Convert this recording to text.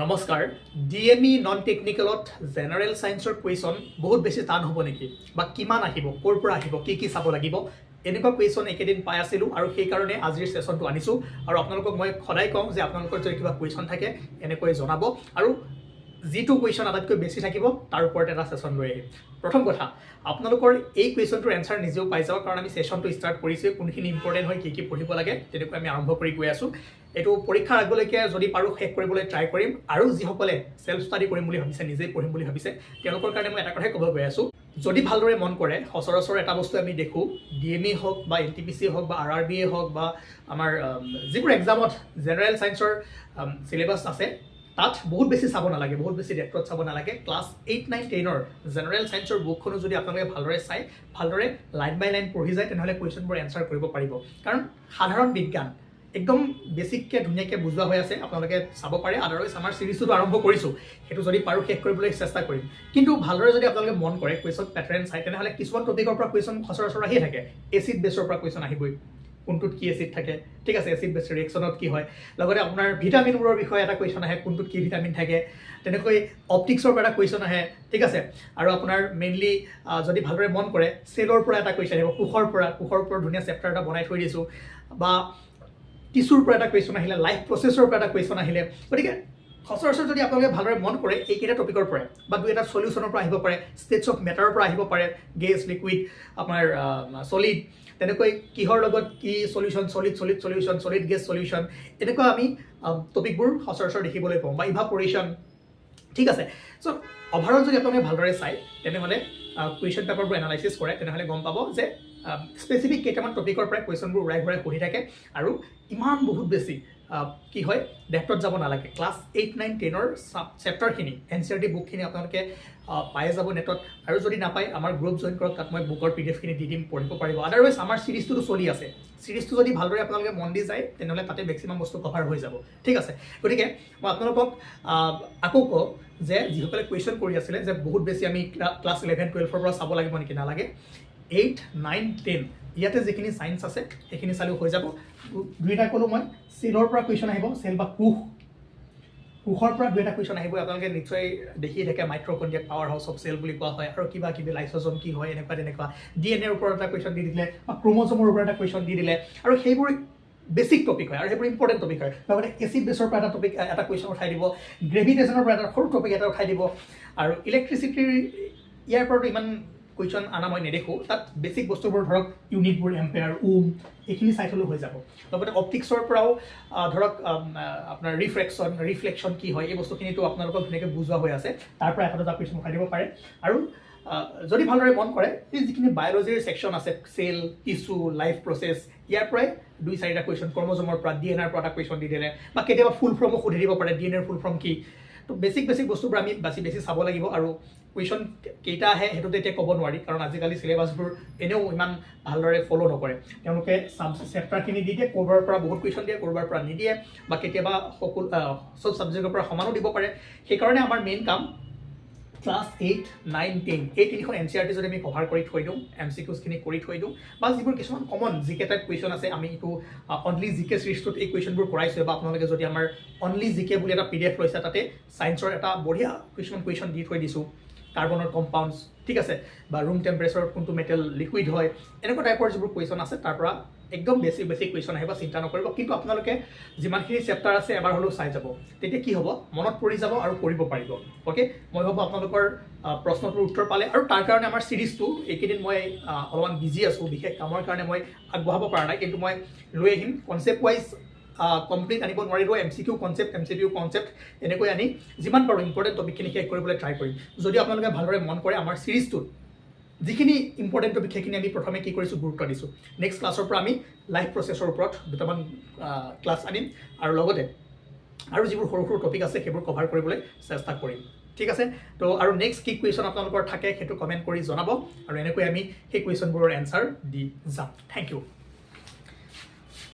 নমস্কাৰ D M E non টেকনিকেলত general ছায়েন্সৰ কুৱেশ্যন বহুত বেছি টান হ'ব নেকি? বা কিমান আহিব? ক'ৰ পৰা আহিব? কি কি চাব লাগিব? এনেকুৱা কুৱেশ্যন এইকেইদিন পাই আছিলোঁ আৰু সেইকাৰণে আজিৰ ছেশ্যনটো আনিছোঁ। আৰু আপোনালোকক মই সদায় কওঁ যে আপোনালোকৰ যদি কিবা কুৱেশ্যন থাকে এনেকৈ জনাব। আৰু যিটো কুৱেশ্যন আটাইতকৈ বেছি থাকিব তাৰ ওপৰত এটা ছেশ্যন লৈ আহিম। প্ৰথম কথা আপোনালোকৰ এই কুৱেশ্যনটোৰ এনচাৰ নিজেও পাই যাব কাৰণ আমি ছেশ্যনটো ষ্টাৰ্ট কৰিছোঁ কোনখিনি ইম্পৰ্টেণ্ট হয় কি কি পঢ়িব লাগে তেনেকৈ আমি আৰম্ভ কৰি গৈ আছোঁ। এইটো পৰীক্ষাৰ আগলৈকে যদি পাৰোঁ শেষ কৰিবলৈ ট্ৰাই কৰিম। আৰু যিসকলে ছেল্ফ ষ্টাডি কৰিম বুলি ভাবিছে নিজেই পঢ়িম বুলি ভাবিছে তেওঁলোকৰ কাৰণে মই এটা কথাই ক'ব গৈ আছোঁ। যদি ভালদৰে মন কৰে সচৰাচৰ এটা বস্তু আমি দেখোঁ ডি এম ই হওক বা এন টি পি চি হওক বা আৰ আৰ বি এ হওক বা আমাৰ আম, যিবোৰ এক্সামত জেনেৰেল ছায়েন্সৰ চিলেবাছ আছে তাত বহুত বেছি চাব নালাগে, বহুত বেছি ডেপ্থত চাব নালাগে। ক্লাছ এইট নাইন টেনৰ জেনেৰেল ছায়েন্সৰ বুকখনো যদি আপোনালোকে ভালদৰে চাই, ভালদৰে লাইন বাই লাইন পঢ়ি যায়, তেনেহ'লে কুৱেশ্যনবোৰ এনচাৰ কৰিব পাৰিব। কাৰণ সাধাৰণ বিজ্ঞান, একদম বেছিককৈ ধুনীয়াকৈ বুজোৱা হৈ আছে, আপোনালোকে চাব পাৰে। আদাৰৱাইজ আমাৰ চিৰিজটোতো আৰম্ভ কৰিছোঁ। সেইটো যদি পাৰোঁ, শেষ কৰিবলৈ চেষ্টা কৰিম। কিন্তু ভালদৰে যদি আপোনালোকে মন কৰে কুৱেশ্যন পেটাৰ্ণ চাই, তেনেহ'লে কিছুমান টপিকৰ পৰা কুৱেশ্যন সচৰাচৰ আহিয়ে থাকে। এচিড বেছৰ পৰা কুৱেশ্যন আহিবই। কোনটোত কি এচিড থাকে, ঠিক আছে এচিড বেছ ৰিয়েকশ্যনত কি হয়, লগতে আপোনাৰ ভিটামিনবোৰৰ বিষয়ে এটা কুৱেশ্যন আহে, কোনটোত কি ভিটামিন থাকে, তেনেকৈ অপটিক্সৰ পৰা এটা কুৱেশ্যন আহে, ঠিক আছে, আৰু আপোনাৰ মেইনলি যদি ভালদৰে মন কৰে চেলৰ পৰা এটা কুৱেশ্যন আহিব, কোষৰ পৰা, কোষৰ ওপৰত ধুনীয়া চেপ্টাৰ এটা বনাই থৈ দিছোঁ, বা টিচুৰ পৰা এটা কুৱেশ্যন আহিলে লাইফ প্ৰচেছৰ পৰা এটা কুৱেশ্যন আহিলে, গতিকে সচৰাচৰ যদি আপোনালোকে ভালদৰে মন কৰে, এইকেইটা টপিকৰ পৰাই বা দুই এটা চলিউশ্যনৰ পৰা আহিব পাৰে ষ্টেটছ অফ মেটাৰৰ পৰা আহিব পাৰে গেছ লিকুইড আপোনাৰ চলিড তেনেকৈ কিহৰ লগত কি solution solid solid solution solid gas solution এনেকুৱা আমি টপিকবোৰ সচৰাচৰ দেখিবলৈ পাওঁ বা ইভাপৰেশ্যন ঠিক আছে? চ' অভাৰঅল যদি আপোনালোকে ভালদৰে চায়, তেনেহ'লে কুৱেশ্যন পেপাৰবোৰ এনালাইচিছ কৰে, তেনেহ'লে গম পাব যে স্পেচিফিক কেইটামান টপিকৰ পৰাই কুৱেশ্যনবোৰ উৰাই ঘূৰাই সুধি থাকে আৰু ইমান বহুত বেছি কি হয়? ডেপ্থত যাব নালাগে। ক্লাছ এইট নাইন টেনৰ চেপ্টাৰখিনি এন চি আৰ টি বুকখিনি আপোনালোকে পাই যাব নেটত আৰু যদি নাপায়, আমাৰ গ্ৰুপ জইন কৰক, তাত মই বুকৰ পি ডি এফখিনি দি দিম, পঢ়িব পাৰিব। আদাৰৱাইজ আমাৰ চিৰিজটোতো চলি আছে। চিৰিজটো যদি ভালদৰে আপোনালোকে মন দি যায়, তেনেহ'লে তাতে মেক্সিমাম বস্তু কভাৰ হৈ যাব। ঠিক আছে? গতিকে, মই আপোনালোকক আকৌ কওঁ যে, যিসকলে কুৱেশ্যন কৰি আছিলে, যে বহুত বেছি আমি ক্লাছ ইলেভেন টুৱেলভৰ পৰা চাব লাগিব নেকি? নালাগে। এইট নাইন টেন ইয়াতে যিখিনি ছাইন্স আছে, সেইখিনি চালেও হৈ যাব। দুইটা ক'লোঁ মই চেলৰ পৰা কুৱেশ্যন আহিব চেল বা কোষ কোষৰ পৰা দুই এটা কুৱেশ্যন আহিব, আপোনালোকে নিশ্চয় দেখিয়ে থাকে মাইক্ৰকণ্ডিয়াক পাৱাৰ হাউচ অফ চেল বুলি কোৱা হয়, আৰু কিবা কিবি লাইচজম কি হয়, এনেকুৱা তেনেকুৱা। ডি এন এৰ ওপৰত এটা কুৱেশ্যন দি দিলে, বা ক্ৰমজমৰ ওপৰত এটা কুৱেশ্যন দি দিলে, আৰু সেইবোৰ বেছিক টপিক হয়, আৰু সেইবোৰ ইম্পৰ্টেণ্ট টপিক হয়। লগতে এচিড বেছৰ পৰা এটা টপিক এটা কুৱেশ্যন উঠাই দিব গ্ৰেভিটেশ্যনৰ পৰা এটা সৰু টপিক এটা উঠাই দিব, আৰু ইলেক্ট্ৰিচিটিৰ ইয়াৰ পৰাতো ইমান কুৱেশ্যন অনা মই নেদেখোঁ। তাত বেছিক বস্তুবোৰ ধৰক ইউনিটবোৰ এম্পেয়াৰ উম এইখিনি চাই থ'লেও হৈ যাব। লগতে অপটিক্সৰ পৰাও ধৰক আপোনাৰ ৰিফ্ৰেকশ্যন ৰিফ্লেকশ্যন কি হয়, এই বস্তুখিনিতো আপোনালোকক ধুনীয়াকৈ বুজোৱা হৈ আছে। তাৰ পৰা এটা কুৱেশ্যন উঠাই দিব পাৰে। আৰু যদি ভালদৰে মন কৰে, এই যিখিনি বায়'লজিৰ ছেকশ্যন আছে চেল টিচু লাইফ প্ৰচেছ ইয়াৰ পৰাই দুই, চাৰিটা কুৱেশ্যন ক্ৰমজমৰ পৰা ডি এন আৰ পৰা এটা কুৱেশ্যন দি দিলে, বা কেতিয়াবা ফুল ফৰ্মো সুধি দিব পাৰে ডি এন এৰ ফুল ফৰ্ম কি। তো বেছিক বেছিক বস্তুবোৰ আমি বাছি বেছি চাব লাগিব আৰু কুৱেশ্যন কেইটা আহে সেইটোতো এতিয়া ক'ব নোৱাৰি কাৰণ আজিকালি চিলেবাছবোৰ এনেও ইমান ভালদৰে ফ'ল' নকৰে। তেওঁলোকে চাব চেপ্টাৰখিনি দি দিয়ে ক'ৰবাৰ পৰা বহুত কুৱেশ্যন দিয়ে ক'ৰবাৰ পৰা নিদিয়ে বা কেতিয়াবা সকলো চব ছাবজেক্টৰ পৰা সমানো দিব পাৰে। সেইকাৰণে আমাৰ মেইন কাম ক্লাছ এইট নাইন টেন এই তিনিখন এন চি আৰ টি যদি আমি কভাৰ কৰি থৈ দিওঁ এম চি কিউজখিনি কৰি থৈ দিওঁ বা যিবোৰ কিছুমান common G K type question আছে আমি এইটো অনলি জি কে চিৰিজটোত এই কুৱেশ্যনবোৰ কৰাইছোঁ বা আপোনালোকে যদি আমাৰ অনলি জি কে বুলি এটা পি ডি এফ লৈছে তাতে ছায়েন্সৰ এটা বঢ়িয়া কিছুমান কুৱেশ্যন দি থৈ দিছোঁ। কাৰ্বনৰ কম্পাউণ্ডছ ঠিক আছে? বা ৰুম টেম্পাৰেচাৰত কোনটো মেটেল লিকুইড হয়, এনেকুৱা টাইপৰ যিবোৰ কুৱেশ্যন আছে, তাৰ পৰা একদম বেছি বেছি কুৱেশ্যন আহিব, চিন্তা নকৰিব। কিন্তু আপোনালোকে যিমানখিনি চেপ্টাৰ আছে, এবাৰ হ'লেও চাই যাব। তেতিয়া কি হ'ব? মনত পৰি যাব আৰু কৰিব পাৰিব। অ'কে মই ভাবোঁ আপোনালোকৰ প্ৰশ্নটোৰ উত্তৰ পালে। আৰু তাৰ কাৰণে আমাৰ চিৰিজটো এইকেইদিন মই অলপমান বিজি আছোঁ। বিশেষ কামৰ কাৰণে মই আগবঢ়াব পৰা নাই। কিন্তু মই লৈ আহিম। কনচেপ্ট ৱাইজ কমপ্লিট আনিব নোৱাৰিলেও M C Q concept M C Q concept এনেকৈ আনি যিমান পাৰোঁ ইম্পৰ্টেণ্ট টপিকখিনি শেষ কৰিবলৈ ট্ৰাই কৰিম। যদি আপোনালোকে ভালদৰে মন কৰে আমাৰ চিৰিজটোত যিখিনি ইম্পৰ্টেণ্ট টপিক সেইখিনি আমি প্ৰথমে কি কৰিছোঁ, গুৰুত্ব দিছোঁ। নেক্সট ক্লাছৰ পৰা আমি লাইফ প্ৰচেছৰ ওপৰত দুটামান ক্লাছ আনিম আৰু লগতে আৰু যিবোৰ সৰু সৰু টপিক আছে সেইবোৰ কভাৰ কৰিবলৈ চেষ্টা কৰিম। ঠিক আছে? তো আৰু নেক্সট কি কুৱেশ্যন আপোনালোকৰ থাকে সেইটো কমেণ্ট কৰি জনাব আৰু এনেকৈ আমি সেই কুৱেশ্যনবোৰৰ এনচাৰ দি যাম। Thank you